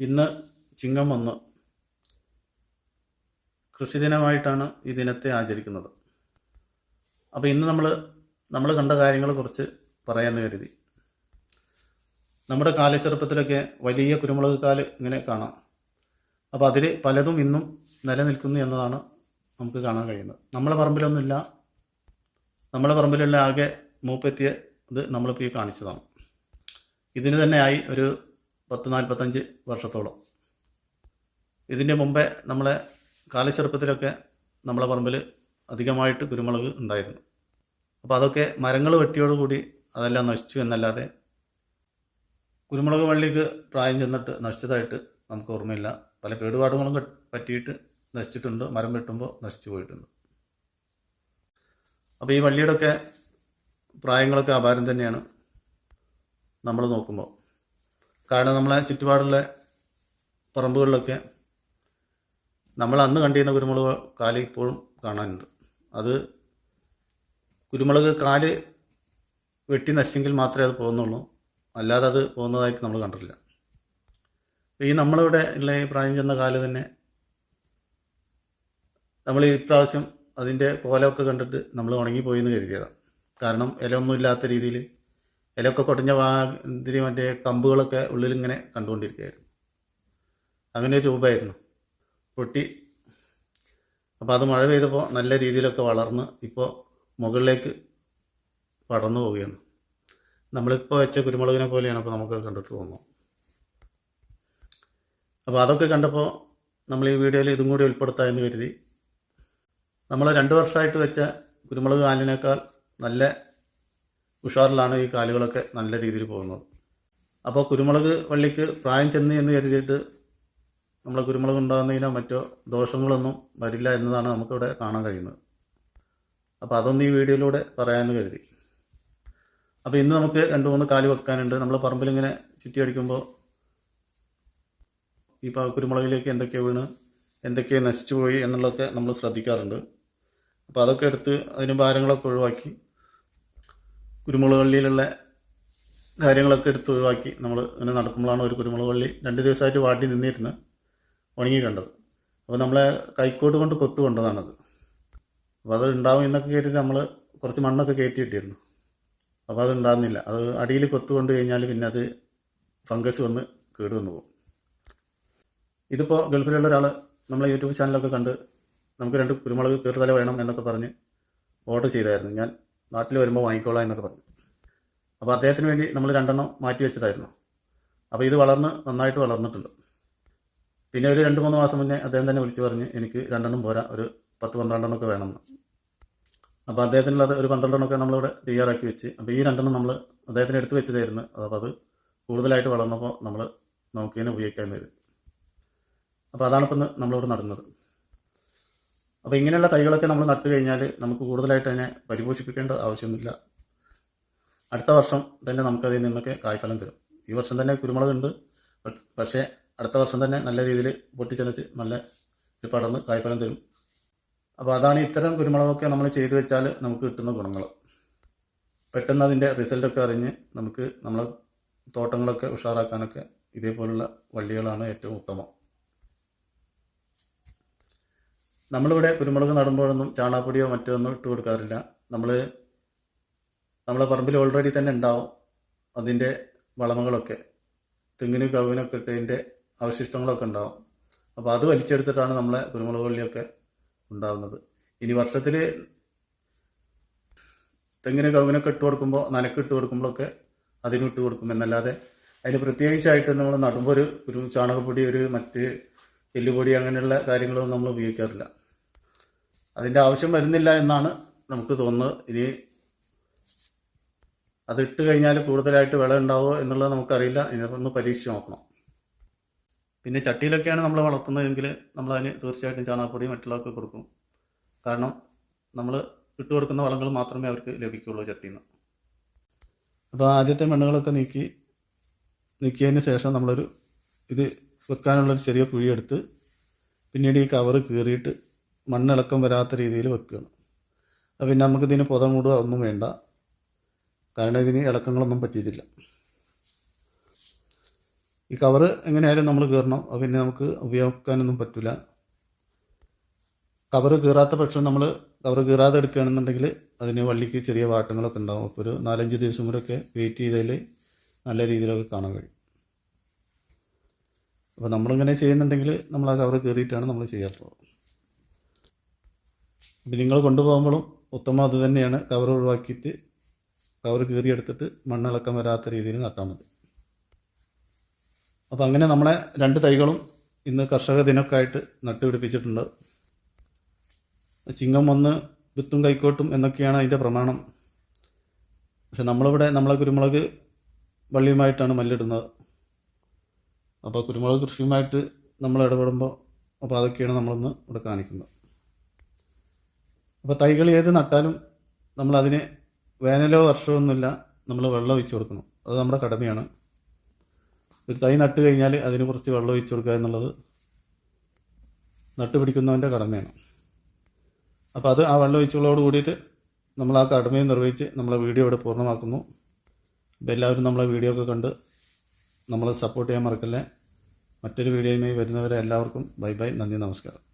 ഇന്ന് ചിങ്ങം ഒന്ന് കൃഷിദിനമായിട്ടാണ് ഈ ദിനത്തെ ആചരിക്കുന്നത്. അപ്പോൾ ഇന്ന് നമ്മൾ നമ്മൾ കണ്ട കാര്യങ്ങളെ കുറിച്ച് പറയാമെന്ന് കരുതി. നമ്മുടെ കാലച്ചെറുപ്പത്തിലൊക്കെ വലിയ കുരുമുളക് കാൽ ഇങ്ങനെ കാണാം. അപ്പോൾ അതിൽ പലതും ഇന്നും നിലനിൽക്കുന്നു എന്നതാണ് നമുക്ക് കാണാൻ കഴിയുന്നത്. നമ്മളെ പറമ്പിലൊന്നുമില്ല. നമ്മളെ പറമ്പിലുള്ള ആകെ മൂപ്പെത്തിയ ഇത് നമ്മളിപ്പോൾ ഈ കാണിച്ചതാണ്. ഇതിന് തന്നെയായി ഒരു പത്ത് നാൽപ്പത്തഞ്ച് വർഷത്തോളം. ഇതിന്റെ മുമ്പേ നമ്മളെ കാലച്ചെറുപ്പത്തിലൊക്കെ നമ്മളെ പറമ്പിൽ അധികമായിട്ട് കുരുമുളക് ഉണ്ടായിരുന്നു. അപ്പോൾ അതൊക്കെ മരങ്ങൾ വെട്ടിയോടുകൂടി അതെല്ലാം നശിച്ചു എന്നല്ലാതെ കുരുമുളക് വള്ളിക്ക് പ്രായം ചെന്നിട്ട് നശിച്ചതായിട്ട് നമുക്ക് ഓർമ്മയില്ല. പല കേടുപാടുകളും പറ്റിയിട്ട് നശിച്ചിട്ടുണ്ട്. മരം വെട്ടുമ്പോൾ നശിച്ചു പോയിട്ടുണ്ട്. അപ്പോൾ ഈ വള്ളിയുടെയൊക്കെ പ്രായങ്ങളൊക്കെ അപാരം തന്നെയാണ് നമ്മൾ നോക്കുമ്പോൾ. കാരണം നമ്മളെ ചുറ്റുപാടുള്ള പറമ്പുകളിലൊക്കെ നമ്മൾ അന്ന് കണ്ടിരുന്ന കുരുമുളക് കാൽ ഇപ്പോഴും കാണാനുണ്ട്. അത് കുരുമുളക് കാൽ വെട്ടി നശിച്ചെങ്കിൽ മാത്രമേ അത് പോകുന്നുള്ളൂ. അല്ലാതെ അത് പോകുന്നതായിട്ട് നമ്മൾ കണ്ടിട്ടില്ല. ഈ നമ്മളിവിടെ ഉള്ള ഈ പ്രായം ചെന്ന കാൽ തന്നെ നമ്മൾ ഈ പ്രാവശ്യം അതിന്റെ കോലമൊക്കെ കണ്ടിട്ട് നമ്മൾ ഉണങ്ങിപ്പോയി എന്ന് കരുതിയതാണ് കാരണം ഇലയൊന്നും ഇല്ലാത്ത രീതിയിൽ ഇലയൊക്കെ കൊടഞ്ഞ വാതിരി മറ്റേ കമ്പുകളൊക്കെ ഉള്ളിലിങ്ങനെ കണ്ടുകൊണ്ടിരിക്കുകയായിരുന്നു. അങ്ങനെ ഒരു രൂപമായിരുന്നു. പൊട്ടി. അപ്പോൾ അത് മഴ പെയ്തപ്പോൾ നല്ല രീതിയിലൊക്കെ വളർന്ന് ഇപ്പോൾ മുകളിലേക്ക് പടർന്നു പോവുകയാണ്. നമ്മളിപ്പോൾ വെച്ച കുരുമുളകിനെ പോലെയാണ് അപ്പോൾ നമുക്ക് കണ്ടിട്ട് തോന്നുന്നത്. അപ്പോൾ അതൊക്കെ കണ്ടപ്പോൾ നമ്മൾ ഈ വീഡിയോയിൽ ഇതും കൂടി ഉൾപ്പെടുത്താമെന്ന് കരുതി. നമ്മൾ രണ്ട് വർഷമായിട്ട് വെച്ച കുരുമുളക് കാലിനേക്കാൾ നല്ല ഉഷാറിലാണ് ഈ കാലുകളൊക്കെ നല്ല രീതിയിൽ പോകുന്നത്. അപ്പോൾ കുരുമുളക് വള്ളിക്ക് പ്രായം ചെന്ന് എന്ന് കരുതിയിട്ട് നമ്മളെ കുരുമുളക് ഉണ്ടാകുന്നതിനോ മറ്റോ ദോഷങ്ങളൊന്നും വരില്ല എന്നതാണ് നമുക്കിവിടെ കാണാൻ കഴിയുന്നത്. അപ്പോൾ അതൊന്നും ഈ വീഡിയോയിലൂടെ പറയാമെന്ന് കരുതി. അപ്പോൾ ഇന്ന് നമുക്ക് രണ്ട് മൂന്ന് കാൽ വെക്കാനുണ്ട്. നമ്മൾ പറമ്പിലിങ്ങനെ ചുറ്റി അടിക്കുമ്പോൾ ഈ കുരുമുളകിലേക്ക് എന്തൊക്കെ വീണ് എന്തൊക്കെ നശിച്ചു പോയി എന്നുള്ളതൊക്കെ നമ്മൾ ശ്രദ്ധിക്കാറുണ്ട്. അപ്പോൾ അതൊക്കെ എടുത്ത് അതിന് ഭാരങ്ങളൊക്കെ ഒഴിവാക്കി കുരുമുളക് വള്ളിയിലുള്ള കാര്യങ്ങളൊക്കെ എടുത്ത് ഒഴിവാക്കി നമ്മൾ ഇങ്ങനെ നടക്കുമ്പോഴാണ് ഒരു കുരുമുളക് വള്ളി രണ്ട് ദിവസമായിട്ട് വാട്ടി നിന്നിരുന്ന് ഉണങ്ങി കണ്ടത്. അപ്പോൾ നമ്മളെ കൈക്കോട്ട് കൊണ്ട് കൊത്തു കൊണ്ടതാണത്. അപ്പോൾ അത് ഉണ്ടാവും എന്നൊക്കെ കരുതി നമ്മൾ കുറച്ച് മണ്ണൊക്കെ കയറ്റി ഇട്ടിരുന്നു. അപ്പോൾ അത് ഉണ്ടാകുന്നില്ല അത് അടിയിൽ കൊത്തു കൊണ്ട് കഴിഞ്ഞാൽ പിന്നെ അത് ഫംഗസ് വന്ന് കേട് വന്നു പോകും. ഇതിപ്പോൾ ഗൾഫിലുള്ള ഒരാൾ നമ്മളെ യൂട്യൂബ് ചാനലൊക്കെ കണ്ട് നമുക്ക് രണ്ട് കുരുമുളക് കീറുതല വേണം എന്നൊക്കെ പറഞ്ഞ് ഓർഡർ ചെയ്തായിരുന്നു. ഞാൻ നാട്ടിൽ വരുമ്പോൾ വാങ്ങിക്കോളാം എന്നൊക്കെ പറഞ്ഞു. അപ്പോൾ അദ്ദേഹത്തിന് വേണ്ടി നമ്മൾ രണ്ടെണ്ണം മാറ്റി വെച്ചതായിരുന്നു. അപ്പോൾ ഇത് വളർന്ന് നന്നായിട്ട് വളർന്നിട്ടുണ്ട്. പിന്നെ ഒരു രണ്ട് മൂന്ന് മാസം മുന്നേ അദ്ദേഹം തന്നെ വിളിച്ച് പറഞ്ഞ് എനിക്ക് രണ്ടെണ്ണം പോരാ ഒരു പത്ത് പന്ത്രണ്ടെണ്ണമൊക്കെ വേണമെന്ന്. അപ്പോൾ അദ്ദേഹത്തിനുള്ളത് ഒരു പന്ത്രണ്ടെണ്ണമൊക്കെ നമ്മളിവിടെ തയ്യാറാക്കി വെച്ച് അപ്പോൾ ഈ രണ്ടെണ്ണം നമ്മൾ അദ്ദേഹത്തിന് എടുത്ത് വെച്ചതായിരുന്നു. അപ്പോൾ അത് കൂടുതലായിട്ട് വളർന്നപ്പോൾ നമ്മൾ നോക്കിയതിനെ ഉപയോഗിക്കാൻ വരും അപ്പോൾ അതാണ് ഇപ്പം നമ്മളിവിടെ നടുന്നത്. അപ്പോൾ ഇങ്ങനെയുള്ള തൈകളൊക്കെ നമ്മൾ നട്ടു കഴിഞ്ഞാൽ നമുക്ക് കൂടുതലായിട്ട് അതിനെ പരിപോഷിപ്പിക്കേണ്ട ആവശ്യമൊന്നുമില്ല. അടുത്ത വർഷം തന്നെ നമുക്കതിൽ നിന്നൊക്കെ കായ്ഫലം തരും. ഈ വർഷം തന്നെ കുരുമുളക് ഉണ്ട്. പക്ഷേ അടുത്ത വർഷം തന്നെ നല്ല രീതിയിൽ പൊട്ടിച്ചെനച്ച് നല്ല ഒരു പടർന്ന് കായ്ഫലം തരും. അപ്പോൾ അതാണ് ഇത്തരം കുരുമുളകൊക്കെ നമ്മൾ ചെയ്തു വെച്ചാൽ നമുക്ക് കിട്ടുന്ന ഗുണങ്ങൾ പെട്ടെന്ന് അതിന്റെ റിസൾട്ടൊക്കെ അറിഞ്ഞ് നമുക്ക് നമ്മളെ തോട്ടങ്ങളൊക്കെ ഉഷാറാക്കാനൊക്കെ ഇതേപോലുള്ള വള്ളികളാണ് ഏറ്റവും ഉത്തമം. നമ്മളിവിടെ കുരുമുളക് നടുമ്പോഴൊന്നും ചാണകപ്പൊടിയോ മറ്റോ ഒന്നും ഇട്ട് കൊടുക്കാറില്ല. നമ്മൾ നമ്മളെ പറമ്പിൽ ഓൾറെഡി തന്നെ ഉണ്ടാവും അതിന്റെ വളമകളൊക്കെ. തെങ്ങിനും കവുവിനൊക്കെ ഇട്ടതിന്റെ അവശിഷ്ടങ്ങളൊക്കെ ഉണ്ടാവും. അപ്പോൾ അത് വലിച്ചെടുത്തിട്ടാണ് നമ്മളെ കുരുമുളക് വള്ളിയൊക്കെ ഉണ്ടാകുന്നത് ഇനി വർഷത്തിൽ തെങ്ങിന് കവിനൊക്കെ ഇട്ട് കൊടുക്കുമ്പോൾ നനക്ക് ഇട്ട് കൊടുക്കുമ്പോഴൊക്കെ അതിനും ഇട്ട് കൊടുക്കും. എന്നല്ലാതെ അതിന് പ്രത്യേകിച്ചായിട്ട് നമ്മൾ നടുമ്പോൾ ഒരു ഒരു ചാണകപ്പൊടി ഒരു മറ്റ് എല്ലുപൊടി അങ്ങനെയുള്ള കാര്യങ്ങളൊന്നും നമ്മൾ ഉപയോഗിക്കാറില്ല. അതിന്റെ ആവശ്യം വരുന്നില്ല എന്നാണ് നമുക്ക് തോന്നുന്നത്. ഇനി അത് ഇട്ട് കഴിഞ്ഞാൽ കൂടുതലായിട്ട് വിള ഉണ്ടാവുമോ എന്നുള്ളത് നമുക്കറിയില്ല. ഇതൊന്ന് പരീക്ഷിച്ച് നോക്കണം. പിന്നെ ചട്ടിയിലൊക്കെയാണ് നമ്മൾ വളർത്തുന്നതെങ്കിൽ നമ്മളതിന് തീർച്ചയായിട്ടും ചാണകപ്പൊടി മറ്റുള്ളവർക്ക് കൊടുക്കും. കാരണം നമ്മൾ ഇട്ട് കൊടുക്കുന്ന വളങ്ങൾ മാത്രമേ അവർക്ക് ലഭിക്കുകയുള്ളൂ ചട്ടിയിൽ നിന്ന് അപ്പോൾ ആദ്യത്തെ മണ്ണുകളൊക്കെ നീക്കി നീക്കിയതിന് ശേഷം നമ്മളൊരു ഇത് വെക്കാനുള്ളൊരു ചെറിയ കുഴിയെടുത്ത് പിന്നീട് ഈ കവറ് കീറിയിട്ട് മണ്ണിളക്കം വരാത്ത രീതിയിൽ വെക്കുകയാണ്. അപ്പോൾ പിന്നെ നമുക്കിതിന് പുത മൂടുക ഒന്നും വേണ്ട. കാരണം ഇതിന് ഇളക്കങ്ങളൊന്നും പറ്റിയിട്ടില്ല. ഈ കവറ് എങ്ങനെയായാലും നമ്മൾ കീറണം. അത് പിന്നെ നമുക്ക് ഉപയോഗിക്കാനൊന്നും പറ്റില്ല. കവറ് കീറാത്ത പക്ഷം നമ്മൾ കവറ് കീറാതെ എടുക്കുകയാണെന്നുണ്ടെങ്കിൽ അതിന് വള്ളിക്ക് ചെറിയ വാട്ടങ്ങളൊക്കെ ഉണ്ടാവും. അപ്പോൾ ഒരു നാലഞ്ച് ദിവസം കൂടെയൊക്കെ വെയിറ്റ് ചെയ്താൽ നല്ല രീതിയിലൊക്കെ കാണാൻ കഴിയും. അപ്പോൾ നമ്മളിങ്ങനെ ചെയ്യുന്നുണ്ടെങ്കിൽ നമ്മൾ ആ കവറ് കീറിയിട്ടാണ് നമ്മൾ ചെയ്യാറുള്ളത്. അപ്പം നിങ്ങൾ കൊണ്ടുപോകുമ്പോഴും ഉത്തമം അത് തന്നെയാണ്. കവർ ഒഴിവാക്കിയിട്ട് കവർ കീറിയെടുത്തിട്ട് മണ്ണിളക്കം വരാത്ത രീതിയിൽ നട്ടാൽ മതി. അപ്പം അങ്ങനെ നമ്മളെ രണ്ട് തൈകളും ഇന്ന് കർഷക ദിനമൊക്കെ ആയിട്ട് നട്ടുപിടിപ്പിച്ചിട്ടുണ്ട്. ചിങ്ങം വന്ന് വിത്തും കൈക്കോട്ടും എന്നൊക്കെയാണ് അതിന്റെ പ്രമാണം. പക്ഷെ നമ്മളിവിടെ നമ്മളെ കുരുമുളക് വള്ളിയുമായിട്ടാണ് മല്ലിടുന്നത്. അപ്പോൾ കുരുമുളക് കൃഷിയുമായിട്ട് നമ്മൾ ഇടപെടുമ്പോൾ അപ്പോൾ അതൊക്കെയാണ് നമ്മളിന്ന് ഇവിടെ കാണിക്കുന്നത്. അപ്പോൾ തൈകൾ ഏത് നട്ടാലും നമ്മളതിന് വേനലോ വർഷമൊന്നുമില്ല നമ്മൾ വെള്ളം ഒഴിച്ചു കൊടുക്കണം. അത് നമ്മുടെ കടമയാണ്. ഒരു തൈ നട്ട് കഴിഞ്ഞാൽ അതിന് കുറച്ച് വെള്ളം ഒഴിച്ചു കൊടുക്കുക എന്നുള്ളത് നട്ടുപിടിക്കുന്നവന്റെ കടമയാണ്. അപ്പോൾ അത് ആ വെള്ളം ഒഴിച്ചുള്ളതോട് കൂടിയിട്ട് നമ്മൾ ആ കടമയെ നിർവഹിച്ച് നമ്മളെ വീഡിയോ ഇവിടെ പൂർണമാക്കുന്നു. അപ്പോൾ എല്ലാവരും നമ്മളെ വീഡിയോ ഒക്കെ കണ്ട് നമ്മളെ സപ്പോർട്ട് ചെയ്യാൻ മറക്കല്ലേ. മറ്റൊരു വീഡിയോയുമായി വരുന്നവരെ എല്ലാവർക്കും ബൈ ബൈ നന്ദി നമസ്കാരം.